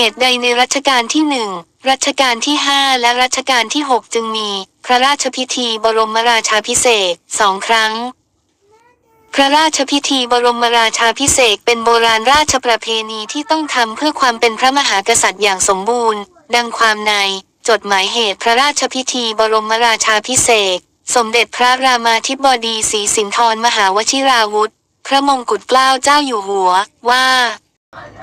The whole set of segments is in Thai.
เหตุใดในรัชกาลที่หนึ่ง รัชกาลที่ห้าและรัชกาลที่หกจึงมี พระราชพิธีบรมราชาพิเศษสองครั้ง พระราชพิธีบรมราชาพิเศษเป็นโบราณราชประเพณีที่ต้องทำเพื่อความเป็นพระมหากษัตริย์อย่างสมบูรณ์ ดังความใน จดหมายเหตุพระราชพิธีบรมราชาพิเศษสมเด็จพระรามาธิบดีศรีสินธรมหาวชิราวุธ พระมงกุฎเกล้าเจ้าอยู่หัว ว่า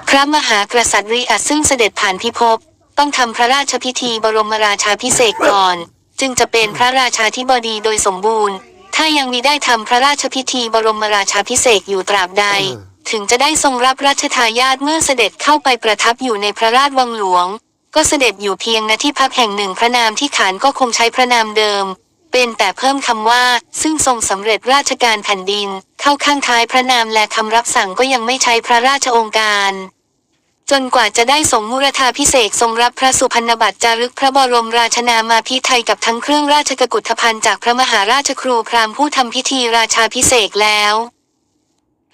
พระมหากษัตริย์อัสซึ่งเสด็จผ่านพิภพต้องทำพระราชพิธีบรมราชาพิเศษก่อน จึงจะเป็นพระราชาธิบดีโดยสมบูรณ์ ถ้ายังมีได้ทำพระราชพิธีบรมราชาพิเศษอยู่ตราบใด ถึงจะได้ทรงรับรัชทายาทเมื่อเสด็จเข้าไปประทับอยู่ในพระราชวังหลวง ก็เสด็จอยู่เพียงณที่พักแห่งหนึ่งพระนามที่ขานก็คงใช้พระนามเดิม เป็นแต่เพิ่มคำว่า ซึ่งทรงสำเร็จราชการแผ่นดิน เข้าข้างท้ายพระนามและคำรับสั่งก็ยังไม่ใช้พระราชองค์การ จนกว่าจะได้ส่งมุรธาพิเศษทรงรับพระสุพรรณบัตรจารึกพระบรมราชนามาพิไทยกับทั้งเครื่องราชกกุฏภัณฑ์จากพระมหาราชครูพราหมณ์ผู้ทำพิธีราชาพิเศษแล้ว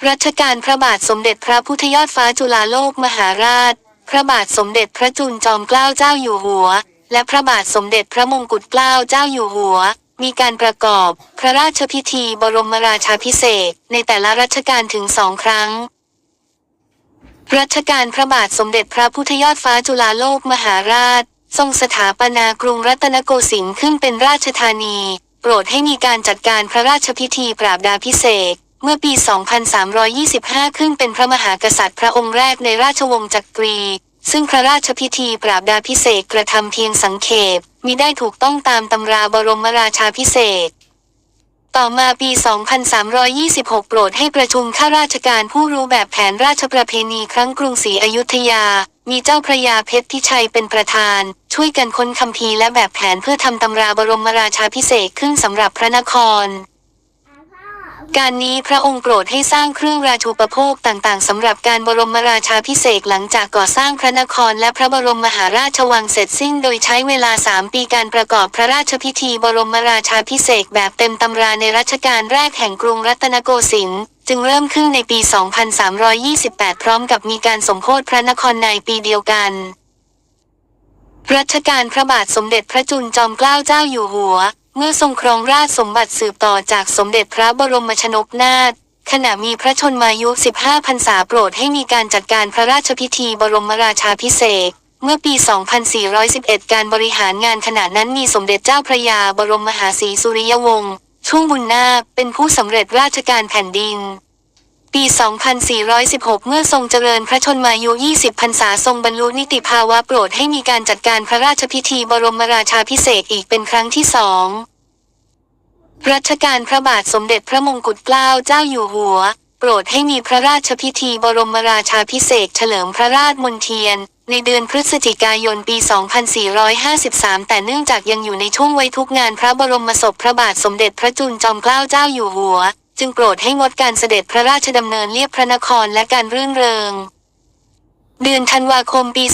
รัชกาลพระบาทสมเด็จพระพุทธยอดฟ้าจุฬาโลกมหาราช พระบาทสมเด็จพระจุลจอมเกล้าเจ้าอยู่หัว และพระบาทสมเด็จพระมงกุฎเกล้าเจ้าอยู่หัว มีการประกอบ พระราชพิธีบรมราชาพิเศษในแต่ละรัชกาลถึงสองครั้ง รัชกาลพระบาทสมเด็จพระพุทธยอดฟ้าจุฬาโลกมหาราช ทรงสถาปนากรุงรัตนโกสินทร์ขึ้นเป็นราชธานี โปรดให้มีการจัดการพระราชพิธีปราบดาพิเศษเมื่อปี 2325 ขึ้นเป็นพระมหากษัตริย์พระองค์แรกในราชวงศ์จักรี ซึ่งพระราชพิธีปราบดาพิเศษกระทำเพียงสังเขป มิได้ถูกต้องตามตำราบรมราชาพิเศษ ต่อมาปี 2326 โปรดให้ประชุมข้าราชการผู้รู้แบบแผนราชประเพณีครั้งกรุงศรีอยุธยา มีเจ้าพระยาเพชรทิชัยเป็นประธาน ช่วยกันค้นคัมภีร์และแบบแผนเพื่อทำตำราบรมราชาพิเศษขึ้นสำหรับพระนคร การนี้พระองค์โปรดให้สร้างเครื่องราชูปโภคต่างๆสำหรับการบรมราชาพิเศษหลังจากก่อสร้างพระนครและพระบรมมหาราชวังเสร็จสิ้นโดยใช้เวลา 3 ปีการประกอบพระราชพิธีบรมราชาพิเศษแบบเต็มตำราในรัชกาลแรกแห่งกรุงรัตนโกสินทร์จึงเริ่มขึ้นในปี 2328 พร้อมกับมีการสมโภชพระนครในปีเดียวกัน รัชกาลพระบาทสมเด็จพระจุลจอมเกล้าเจ้าอยู่หัว เมื่อทรงครองราชสมบัติสืบต่อจากสมเด็จพระบรมชนกนาถขณะมีพระชนมายุ 15 พรรษาโปรดให้มีการจัดการพระราชพิธีบรมราชาพิเศษเมื่อปี 2411 การบริหารงานขณะนั้นมีสมเด็จเจ้าพระยาบรมมหาศรีสุริยวงศ์ช่วงบุญนาเป็นผู้สำเร็จราชการแผ่นดิน ปี 2416 เมื่อทรงเจริญพระชนมายุ 20 พรรษาทรงบรรลุนิติภาวะโปรดให้มีการจัดการพระราชพิธีบรมราชาพิเศษอีกเป็นครั้งที่สองรัชกาลพระบาทสมเด็จพระมงกุฎเกล้าเจ้าอยู่หัว โปรดให้มีพระราชพิธีบรมราชาพิเศษเฉลิมพระราชมนเทียน ในเดือนพฤศจิกายนปี 2453 แต่เนื่องจากยังอยู่ในช่วงไว้ทุกงานพระบรมศพพระบาทสมเด็จพระจุลจอมเกล้าเจ้าอยู่หัว จึงโปรดให้งดการเสด็จพระราชดำเนินเลียบพระนครและการรื่นเริง เดือนธันวาคมปี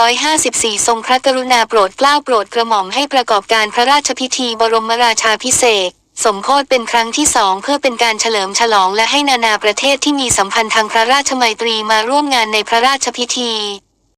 2454 ทรงพระกรุณาโปรดเกล้าโปรดกระหม่อมให้ประกอบการพระราชพิธีบรมราชาพิเศษสมโพธเป็นครั้งที่สองเพื่อเป็นการเฉลิมฉลองและให้นานาประเทศที่มีสัมพันธ์ทางพระราชมัยตรีมาร่วมงานในพระราชพิธี